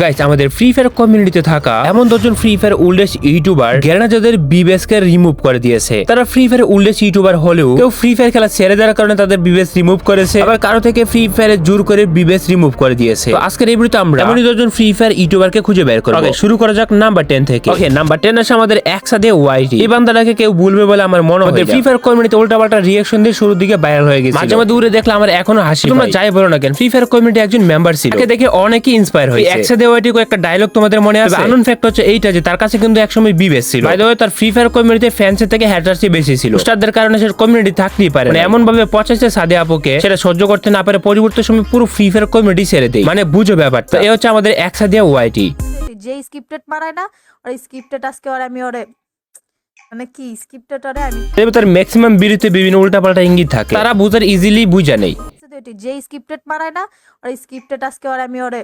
Guys আমাদের free fire কমিউনিটিতে থাকা এমন দশজন ফ্রি ফায়ার ওল্ডেস্ট ইউটিউবার বিবেস কে রিমুভ করে দিয়েছে। তারা ফ্রি ফায়ার ওল্ডেস্ট ইউটিউবার হলেও কেউ ফ্রি ফায়ার খেলা ছেড়ে দেওয়ার কারণে তাদের বিবেস রিমুভ করেছে আবার কারও থেকে ফ্রি ফায়ারে জোর করে বিবেস রিমুভ করে দিয়েছে। তো আজকের এই ভিডিওতে আমরা এমনই দশজন ফ্রি ফায়ার ইউটিউবারকে খুঁজে বের করব। শুরু করা যাক নাম্বার টেন থেকে। ওকে নাম্বার টেন আসে আমাদের একসাথে ওয়াইটি এই বান্দাটাকে কেউ বলবে বলে আমার মনে হয় ফ্রি ফায়ার কমিউনিটি উল্টা পাল্টা রিয়াকশন দিয়ে শুরুর দিকে ভাইরাল হয়ে গেছে মাঝে মাঝে দূরে দেখলে আমার এখনও হাসি তোমরা যাই বলো না কেন ফ্রি ফায়ার কমিউনিটি একজন মেম্বার ছিল। দেখে অনেকেই ইন্সপায়ার হয়েছে। একসাথে ওয়াইটি একটা ডায়লগ তোমাদের মনে আছে? আনন্দ ফ্যাক্ট হচ্ছে এইটা যে তার কাছে কিন্তু একসময় বিবেস ছিল। বাই দ্য ওয়ে তার ফ্রি ফায়ার কমিউনিটি ফ্যান্সের থেকে হ্যাটার্সই বেশি ছিল। স্টারদের কারণে সে কমিউনিটি থাকতেই পারে মানে এমন ভাবে পচাইছে সাদে আপুকে সেটা সহ্য করতে না পারে পরিবর্তে সময় পুরো ফ্রি ফায়ার কমিউনিটি ছেড়ে দেয়। মানে বুঝো ব্যাপারটা। এ হচ্ছে আমাদের একসাথে ওয়াইটি যে স্ক্রিপ্টেড মারায় না ওর স্ক্রিপ্টেড আজকে ওর আমি ওরে মানে কি আমি ম্যাক্সিমাম বিরুদ্ধে বিভিন্ন উল্টাপাল্টা ইঙ্গিত থাকে। তারা বুঝার ইজিলি বুঝা নেই। যে স্ক্রিপ্টেড মারায় না ওর স্ক্রিপ্টেড আজকে ওর আমি ওরে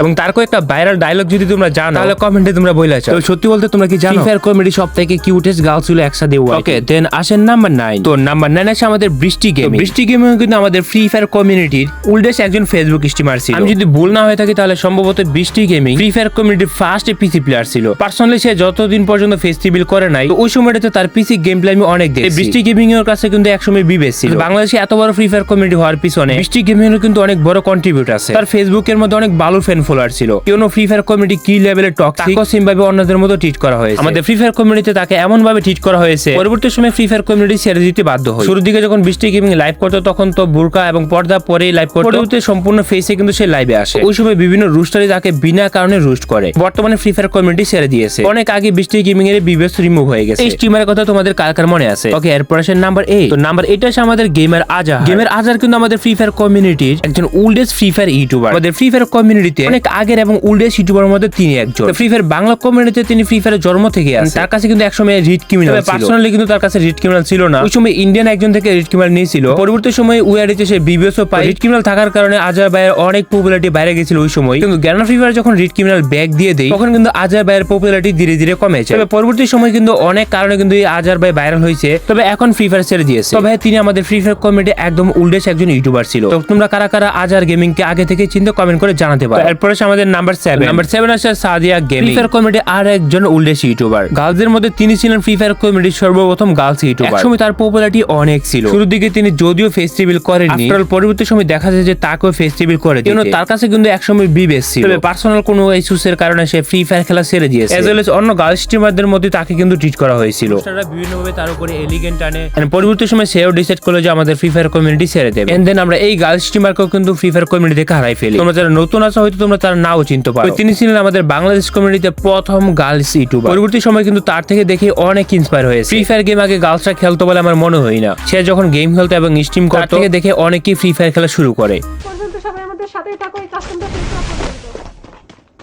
এবং তার কয়েকটা ভাইরাল ডায়লগ যদি তোমরা জানো তাহলে কমেন্টে তোমরা বলে আছো তো সত্যি বলতে তোমরা কি জানো? ফ্রি ফায়ার কমেডি সব থেকে কিউটেস্ট গার্ল ছিল একসাথে ওকে দেন আসেন নাম্বার নাইন তো নাম্বার নাইন আছে আমাদের বৃষ্টি গেম বৃষ্টি গেম কিন্তু আমাদের ফ্রি ফায়ার কমিউনিটির উল্ডেস একজন ফেসবুক স্ট্রিমার ছিল। আমি যদি ভুল না হয়ে থাকি তাহলে সম্ভবত বৃষ্টি গেমিং ফ্রি ফায়ার কমিউনিটির ফার্স্ট পিসি প্লেয়ার ছিল। পার্সোনালি সে যতদিন পর্যন্ত ফেস্টিভ্যাল করে নাই তো ওই সময়টাতে তার পিসি গেম প্লে আমি অনেক দেখি বৃষ্টি গেমিং এর কাছে কিন্তু একসময় বিবেচ ছিল। বাংলাদেশে এত বড় ফ্রি ফায়ার কমিউনিটি হওয়ার পিছনে বৃষ্টি গেমিং এর কিন্তু অনেক বড় কন্ট্রিবিউট আছে। তার ফেসবুকের মধ্যে অনেক ভালো ফ্যান ফলোয়ার ছিল। কেন ফ্রি ফায়ার কমিউনিটি কি লেভেলের টক্সিক সিম ভাবে অন্যদের মতো ট্রিট করা হয়েছে। আমাদের ফ্রি ফায়ার কমিউনিটিতে তাকে এমন ভাবে ট্রিট করা হয়েছে পরবর্তী সময় ফ্রি ফায়ার কমিউনিটি ছেড়ে দিতে বাধ্য হয় শুরুর দিকে যখন বৃষ্টি গেমিং লাইভ করতো তখন তো বুরকা এবং পর্দা পরেই লাইভ করতো। পরবর্তীতে সম্পূর্ণ ফেসে কিন্তু সে লাইভে আসে। ওই সময় বিভিন্ন রুস্টারই তাকে বিনা কারণে রুস্ট করে। বর্তমানে ফ্রি ফায়ার কমিউনিটি ছেড়ে দিয়েছে। অনেক আগে বৃষ্টি গেমিং এর বিবেস রিমুভ হয়ে গেছে। এই স্ট্রিমারের কথা তোমাদের কার কার মনে আছে? ওকে এরপর আসে নাম্বার এইট তো নাম্বার আছে আমাদের গেমার আজার গেমার আজার কিন্তু আমাদের ফ্রি ফায়ার কমিউনিটির একজন ওল্ডেস্ট ফ্রি ফায়ার ইউটিউবার আমাদের ফ্রি ফায়ার কমিউনিটিতে অনেক আগের এবং ওল্ডেস্ট ইউটিউবার মধ্যে তিনি একজন। ফ্রি ফায়ার বাংলা কমিউনিটিতে তিনি ফ্রি ফায়ারের জন্ম থেকে আছে তার কাছে কিন্তু একসময় রিড ক্রিমিনাল পার্সোনালি কিন্তু তার কাছে রিড ক্রিমিনাল ছিল না। ওই সময় ইন্ডিয়ান একজন থেকে রিড ক্রিমিনাল নিয়েছিল। পরবর্তী সময় উয়ারিতে সে বিবিএসও পায়। রিড ক্রিমিনাল থাকার কারণে আজার ভাইয়ের অনেক পপুলারিটি বাইরে গেছিল ওই সময়। কিন্তু জ্ঞানা ফ্রি ফায়ার যখন রিড ক্রিমিনাল ব্যাগ দিয়ে দেয় তখন কিন্তু আজার ভাইয়ের পপুলারিটি ধীরে ধীরে কমেছে তবে পরবর্তী সময় কিন্তু অনেক কারণে কিন্তু এই আজার ভাই ভাইরাল হয়েছে। তবে এখন ফ্রি ফায়ার ছেড়ে দিয়েছে। তবে তিনি আমাদের ফ্রি ফায়ার কমিটি একদম উল্ডেস একজন ইউটিউবার ছিল। তো তোমরা কারা কারা আজার গেমিং কে আগে থেকে চিন্তা কমেন্ট করে জানাতে পারো। এরপরে আমাদের নাম্বার সেভেন নাম্বার সেভেন আছে Sadia gaming free fire committee আর একজন উল্ডেস ইউটিউবার গার্লসদের মধ্যে তিনি ছিলেন ফ্রি ফায়ার কমিটির সর্বপ্রথম গার্লস ইউটিউবার একসময় তার পপুলারিটি অনেক ছিল। শুরুর দিকে তিনি যদিও ফেস্টিভ্যাল করেননি। All, পরবর্তী সময় দেখা যায় যে তাকেও ফেস্টিভ্যাল করে কিন্তু তার কাছে কিন্তু একসময় বিবেস ছিল। তবে পার্সোনাল কোনো ইস্যুস এর কারণে সে ফ্রি ফায়ার খেলা ছেড়ে দিয়েছে। এজ ওয়েল অন্য গার্লস স্ট্রিমারদের মধ্যে তাকে কিন্তু ট্রিট করা হয়েছিল। বিভিন্ন ভাবে তার উপরে এলিগেন্ট আনে পরবর্তী সময় সেও ডিসাইড করল যে আমাদের ফ্রি ফায়ার কমিউনিটি ছেড়ে দেবে। এন্ড দেন আমরা এই গার্লস স্ট্রিমারকেও কিন্তু ফ্রি ফায়ার কমিউনিটি থেকে হারাই ফেলি। তোমরা যারা নতুন আছো হয়তো তোমরা তার নাও চিনতে পারো। তিনি ছিলেন আমাদের বাংলাদেশ কমিউনিটিতে প্রথম গার্লস ইউটিউবার পরবর্তী সময় কিন্তু তার থেকে দেখে অনেক ইন্সপায়ার হয়েছে। ফ্রি ফায়ার গেম আগে গার্লসরা খেলতো বলে আমার মনে হয় না। সে যখন গেম খেলতো এবং স্ট্রিম করতো থেকে দেখে অনেকেই ফ্রি ফায়ার খেলা শুরু করে। পর্যন্ত সবাই আমাদের সাথেই থাকো এই কাস্টমটা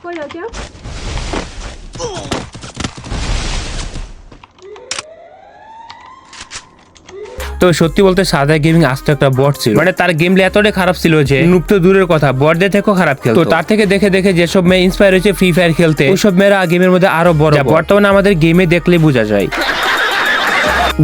কই যাও তো সত্যি বলতে সাদা গেমিং আস্ত একটা বট ছিল। মানে তার গেম এতটাই খারাপ ছিল যে নুপ তো দূরের কথা বটদের থেকেও খারাপ খেলতো। তো তার থেকে দেখে দেখে যেসব মেয়ে ইন্সপায়ার হয়েছে ফ্রি ফায়ার খেলতে ওইসব মেয়েরা গেমের মধ্যে আরও বড় বর্তমানে আমাদের গেমে দেখলে বোঝা যায়।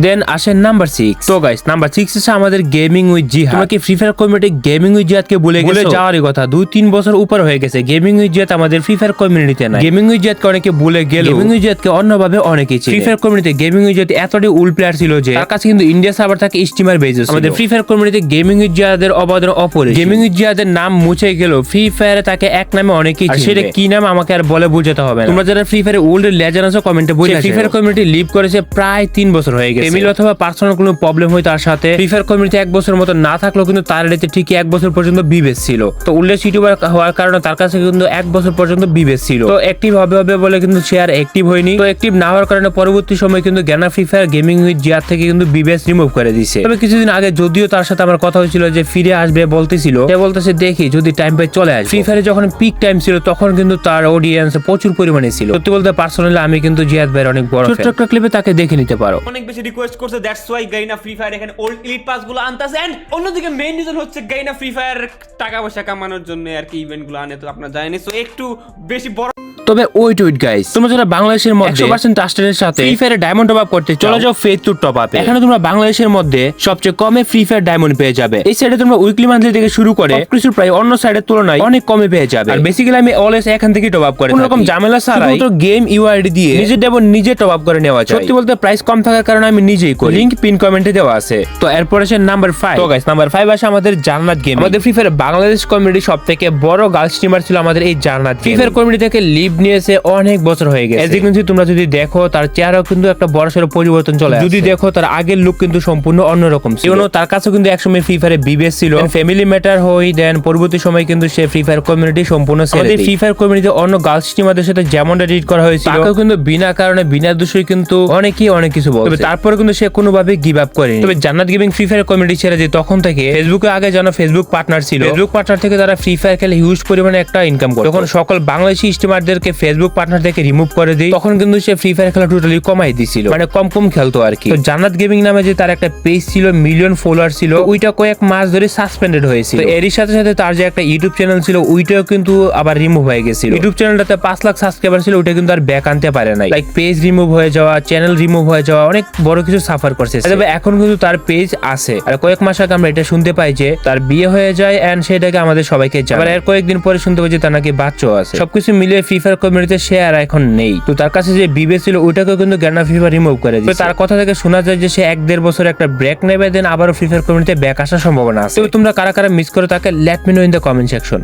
দেন আসেন নাম্বার সিক্স তো গাইস নাম্বার সিক্স আছে আমাদের গেমিং উইথ জিহাদ। তোমরা কি free fire community gaming with জিহাদকে বলে গেছো? যাওয়ারই কথা। দুই তিন বছর উপর হয়ে গেছে। গেমিং উইথ জিহাদ আমাদের ফ্রি ফায়ার কমিউনিটিতে নাই। গেমিং উইথ জিহাদকে অনেকে বলে গেল। গেমিং উইথ জিহাদকে অন্যভাবে অনেকেই ফ্রি ফায়ার কমিউনিটিতে গেমিং উইথ জিহাদ এতটাই উল প্লেয়ার ছিল যে তার কাছে কিন্তু ইন্ডিয়া সার্ভার থাকে স্টিমার বেজেস আমাদের ফ্রি ফায়ার কমিউনিটিতে গেমিং উইথ জিহাদের অবদান অপরে গেমিং উইথ জিহাদের নাম মুছে গেল। ফ্রি ফায়ারে তাকে এক নামে অনেকেই। সেটা কি নাম আমাকে আর বলে বুঝাতে হবে না। তোমরা যারা ফ্রি ফায়ারে ওল্ড লেজেন্ড আছো কমেন্টে বলে ফ্রি ফায়ার কমিউনিটি লিভ করেছে প্রায় তিন বছর হয়ে গেছে। এমিল অথবা পার্সোনাল কোনো প্রবলেম হয় তার সাথে। ফ্রি ফায়ার কমিউনিটি এক বছর মতো না থাকলেও কিন্তু তার এটাতে ঠিকই এক বছর পর্যন্ত বিবেচ ছিল। তো উল্লেখ ইউটিউবার হওয়ার কারণে তার কাছে কিন্তু এক বছর পর্যন্ত বিবেচ ছিল। তো অ্যাক্টিভ হবে হবে বলে কিন্তু সে আর অ্যাক্টিভ হয়নি। তো অ্যাক্টিভ না হওয়ার কারণে পরবর্তী সময় কিন্তু জ্ঞানা ফ্রি ফায়ার গেমিং উইথ জিয়ার থেকে কিন্তু বিবেচ রিমুভ করে দিছে। তবে কিছুদিন আগে যদিও তার সাথে আমার কথা হয়েছিল যে ফিরে আসবে বলতেছিল। সে বলতেছে দেখি যদি টাইম পাই চলে আসবে। ফ্রি ফায়ারে যখন পিক টাইম ছিল তখন কিন্তু তার অডিয়েন্স প্রচুর পরিমাণে ছিল। সত্যি বলতে পার্সোনালি আমি কিন্তু জিয়াদ ভাইয়ের অনেক বড় ছোট্ট একটা ক্লিপে তাকে দেখে নিতে পারো। অনেক বেশি রিকোয়েস্ট করছে that's why Garena free fire এখানে ওল্ড ইলিট পাসগুলো আনতেছে। এন্ড অন্যদিকে মেইন রিজন হচ্ছে গাইনা ফ্রি ফায়ার টাকা পয়সা কামানোর জন্য আর কি ইভেন্টগুলো আনে, তো আপনারা জানেন সো একটু বেশি বড় তবে ওয়েট ওয়েট গাইস তোমরা যারা বাংলাদেশের মধ্যে 100% ট্রাস্টেডের সাথে ফ্রি ফায়ারে ডায়মন্ড টপ আপ করতে চলে যাও ফেজ টু টপ আপ এখানে তোমরা বাংলাদেশের মধ্যে সবচেয়ে কমে ফ্রি ফায়ার ডায়মন্ড পেয়ে যাবে। এই সাইডে তোমরা উইকলি মান্থলি থেকে শুরু করে কিছু প্রায় অন্য সাইডের তুলনায় অনেক কমে পেয়ে যাবে। আর বেসিক্যালি আমি অলওয়েজ এখান থেকে টপ আপ করে কোনো রকম ঝামেলা ছাড়াই তো গেম ইউআইডি দিয়ে নিজের ডায়মন্ড নিজে টপ আপ করে নেওয়া যায়। সত্যি বলতে প্রাইস কম থাকার কারণে আমি নিজেই করি। লিংক পিন কমেন্টে দেওয়া আছে। তো এরপর আসে নাম্বার 5 তো গাইস নাম্বার 5 আসে আমাদের জান্নাত গেম আমাদের ফ্রি ফায়ার বাংলাদেশ কমিউনিটি সব থেকে বড় গার্ল স্ট্রিমার ছিল আমাদের এই জান্নাত ফ্রি ফায়ার কমিউনিটি থেকে লিভ নিয়েছে অনেক বছর হয়ে গেছে। এদিকে কিন্তু তোমরা যদি দেখো তার চেহারাও কিন্তু একটা বড় সড়ো পরিবর্তন চলে যদি দেখো তার আগের লুক কিন্তু সম্পূর্ণ অন্যরকম ছিল। তার কাছে কিন্তু একসময় ফ্রি ফায়ারে বিবেস ছিল। ফ্যামিলি ম্যাটার হই দেন পরবর্তী সময় কিন্তু সে ফ্রি ফায়ার কমিউনিটি সম্পূর্ণ আমাদের ফ্রি ফায়ার কমিউনিটি অন্য গার্লস স্ট্রিমারদের সাথে যেমন ট্রিট করা হয়েছিল তাকেও কিন্তু বিনা কারণে বিনা দোষই কিন্তু অনেকেই অনেক কিছু বলছে। তবে তারপরে কিন্তু সে কোনোভাবে গিভ আপ করেনি। তবে জান্নাত গেমিং ফ্রি ফায়ার কমিউনিটি ছেড়ে যে তখন থেকে ফেসবুকে আগে যেন ফেসবুক পার্টনার ছিল ফেসবুক পার্টনার থেকে তারা ফ্রি ফায়ার খেলে হিউজ পরিমাণে একটা ইনকাম করে তখন সকল বাংলাদেশি স্ট্রিমারদেরকে ফেসবুক পার্টনার থেকে রিমুভ করে দিই, তখন কিন্তু সে ফ্রি ফায়ার খেলা টোটালি কমাই দিছিল। মানে কম কম খেলতো আর কি। জান্নাত গেমিং নামে যে তার একটা পেজ ছিল মিলিয়ন ফলোয়ার ছিল ওইটা কয়েক মাস ধরে সাসপেন্ডেড হয়েছিল। এরই সাথে সাথে তার যে একটা ইউটিউব চ্যানেল ছিল, ওইটাও কিন্তু আবার রিমুভ হয়ে গেছিল। ইউটিউব চ্যানেলটাতে পাঁচ লাখ সাবস্ক্রাইবার ছিল, ওইটা কিন্তু আর ব্যাক আনতে পারে নাই। লাইক পেজ রিমুভ হয়ে যাওয়া চ্যানেল রিমুভ হয়ে যাওয়া, অনেক বড় কিছু সাফার করছে। তবে এখন কিন্তু তার পেজ আছে। আর কয়েক মাস আগে আমরা এটা শুনতে পাই যে তার বিয়ে হয়ে যায় এন্ড সেটাকে আমাদের সবাইকে জানায়। এর কয়েকদিন পরে শুনতে পাই যে তার নাকি বাচ্চাও আছে। সবকিছু মিলিয়ে ফ্রি ফায়ার কমিউনিটিতে সে আর এখন নেই। তো তার কাছে যে বিবে ছিল ওইটাকেও কিন্তু গ্যানা ফিফা রিমুভ করে দিয়েছে তো তার কথা থেকে শোনা যায় যে সে এক দেড় বছর একটা ব্রেক নেবে দেন আবারও ফিফার ফায়ার কমিউনিটিতে ব্যাক আসার সম্ভাবনা আছে। তো তোমরা কারা কারা মিস করো তাকে let me know in the comment section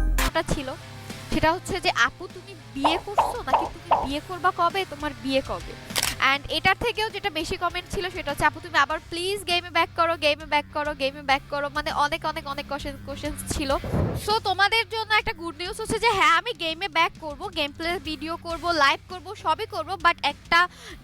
ছিল সেটা হচ্ছে যে আপু তুমি বিয়ে করছ নাকি তুমি বিয়ে করবা কবে? তোমার বিয়ে কবে? অ্যান্ড এটার থেকেও যেটা বেশি কমেন্ট ছিল সেটা হচ্ছে, আপু, তুমি আবার প্লিজ গেমে ব্যাক করো গেমে ব্যাক করো গেমে ব্যাক করো। মানে অনেক অনেক অনেক কোশ্চেন কোশ্চেন ছিল। সো তোমাদের জন্য একটা গুড নিউজ হচ্ছে যে হ্যাঁ আমি গেমে ব্যাক করব গেম প্লে ভিডিও করব লাইভ করব, সবই করব বাট একটা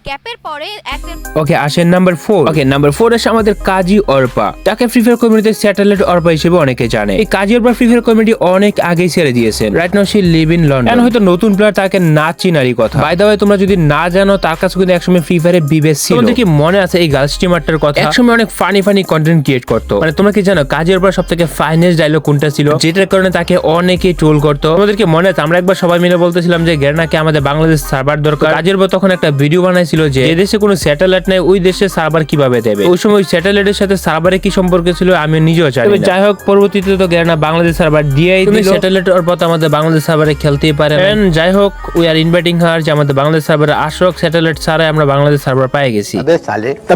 গ্যাপের পরে একদিন ওকে আসেন number four okay number four এসে আমাদের কাজী অর্পা। তাকে ফ্রি ফায়ার কমিউনিটিতে স্যাটেলাইট অর্পা হিসেবে অনেকে জানে। এই Kazi Arpa free fire community অনেক আগেই ছেড়ে দিয়েছেন। Right now she live in London হয়তো নতুন প্লেয়ার তাকে না চিনারই কথা। বাই দা তোমরা যদি না জানো, তার কাছে কিন্তু একসময় ফ্রি ফায়ারে বিবেস ছিল। তোমাদের কি মনে আছে এই গার্ল স্ট্রিমারটার কথা? একসময় অনেক ফানি ফানি কন্টেন্ট ক্রিয়েট করতো। মানে তোমরা কি জানো কাজী অর্পা সব থেকে ফাইনেস্ট ডায়লগ কোনটা ছিল? যেটার কারণে তাকে অনেকেই ট্রোল করতো। তোমাদেরকে মনে আছে? আমরা একবার সবাই মিলে বলতেছিলাম যে গেরনাকে আমাদের বাংলাদেশ সার্ভার দরকার। কাজের তখন একটা ভিডিও বানাইছিল যে দেশে কোনো স্যাটেলাইট নাই ওই দেশে সার্ভার কীভাবে দেবে? ওই সময় স্যাটেলাইটের সাথে সার্ভারে কি সম্পর্ক ছিল আমি নিজেও জানি তবে যাই হোক পরবর্তীতে তো গেরনা বাংলাদেশ সার্ভার দিয়েই দিল। স্যাটেলাইট ওর পর আমাদের বাংলাদেশ সার্ভারে খেলতেই পারে যাই হোক উই আর ইনভাইটিং হার যে আমাদের বাংলাদেশ সার্ভারে আসক স্যাটেলাইট ছাড়াই আমরা বাংলাদেশ সার্ভার পেয়ে গেছি।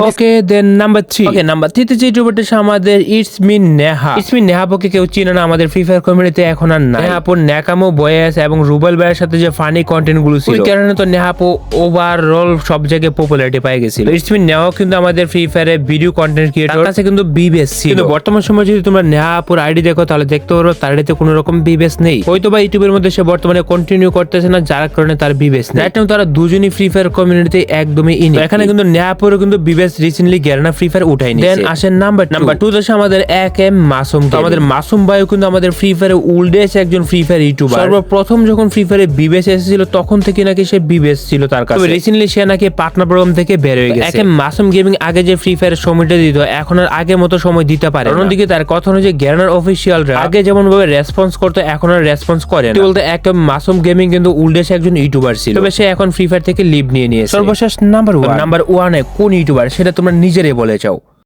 Okay then number three okay number থ্রিতে যে রোবট এসে আমাদের it's mean Neha it's mean নেহাপোকে কেউ চিনে না আমাদের ফ্রি ফায়ার কমিউনিটিতে এখন আর নাই। নেহাপোর ন্যাকামো আছে এবং রুবেল ভাইয়ের সাথে যে ফানি কন্টেন্টগুলো ছিল। কারণে তো নেহাপো ওভারঅল সব জায়গায় পপুলারিটি পেয়ে গেছিল। ইটস মিন নেহাও কিন্তু আমাদের ফ্রি ফায়ারে ভিডিও কন্টেন্ট ক্রিয়েটর আছে কিন্তু বিবেস ছিল। কিন্তু বর্তমান সময়ে যদি তোমরা নেহাপুর আইডি দেখো তাহলে দেখতে পারো তার আইডিতে কোনো রকম বিবেস নেই। হয়তো বা ইউটিউবের মধ্যে সে বর্তমানে কন্টিনিউ করতেছে না যার কারণে তার বিবেস নেই। তারা দুজনই ফ্রি ফায়ার কমিউনিটিতে এক একদমই ইন এখানে কিন্তু নেহাপুরও কিন্তু বিবেস রিসেন্টলি গ্যারানা ফ্রি ফায়ার উঠাই দেন আসেন নাম্বার নাম্বার টু দেশে আমাদের এক এম মাসুম তো আমাদের মাসুম ভাইও কিন্তু আমাদের ফ্রি ফায়ারে উল্ডেস একজন ফ্রি ফায়ার ইউটিউবার সর্বপ্রথম যখন ফ্রি ফায়ারে বিবেস এসেছিল তখন থেকে নাকি সে বিবেস ছিল তার কাছে। রিসেন্টলি সে নাকি পাটনা প্রোগ্রাম থেকে বের হয়ে গেছে। এক এম মাসুম গেমিং আগে যে ফ্রি ফায়ার সময়টা দিত এখন আর আগের মতো সময় দিতে পারে না। অন্যদিকে তার কথা অনুযায়ী গ্যারানার অফিসিয়ালরা আগে যেমন ভাবে রেসপন্স করতো এখন আর রেসপন্স করে না। বলতে এক এম মাসুম গেমিং কিন্তু উল্ডেস একজন ইউটিউবার ছিল। তবে সে এখন ফ্রি ফায়ার থেকে লিভ নিয়ে নিয়েছে। সর্বশেষ নাম্বার ওয়ান নাম্বার ওয়ানে কোন ইউটিউবার সেটা তোমরা নিজেরাই বলে চাও